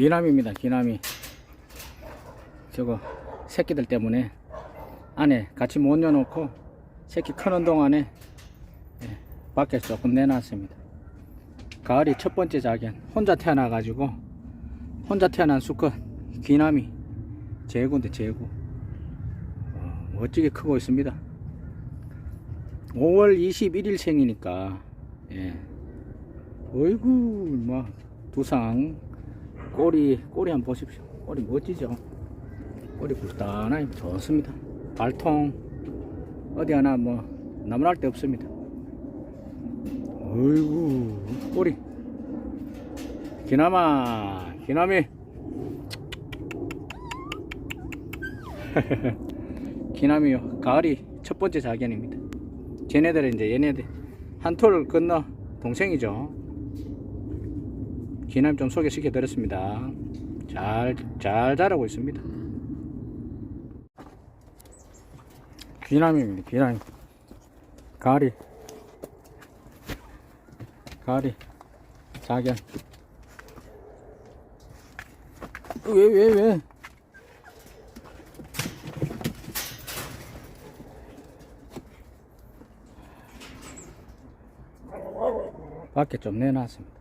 귀남입니다. 귀남이. 저거 새끼들 때문에 안에 같이 못 넣어놓고 새끼 크는 동안에 예, 밖에 조금 내놨습니다. 가을이 첫 번째 자견. 혼자 태어나 가지고 혼자 태어난 수컷 귀남이 제구인데 제구. 어, 멋지게 크고 있습니다. 5월 21일 생이니까 예. 어이구 뭐 두상 꼬리 꼬리 한번 보십시오. 꼬리 멋지죠? 꼬리 불단하니 좋습니다. 발통 어디 하나 뭐 나무랄 데 없습니다. 어이구 꼬리. 기나마 기나미. 기나미요. 가을이 첫 번째 자견입니다. 쟤네들은 이제 얘네들. 한 톨 건너 동생이죠. 기남 좀 소개시켜 드렸습니다. 잘, 잘 자라고 있습니다. 귀남입니다. 귀남. 가리. 가리. 자견. 왜, 왜, 왜? 밖에 좀 내놨습니다.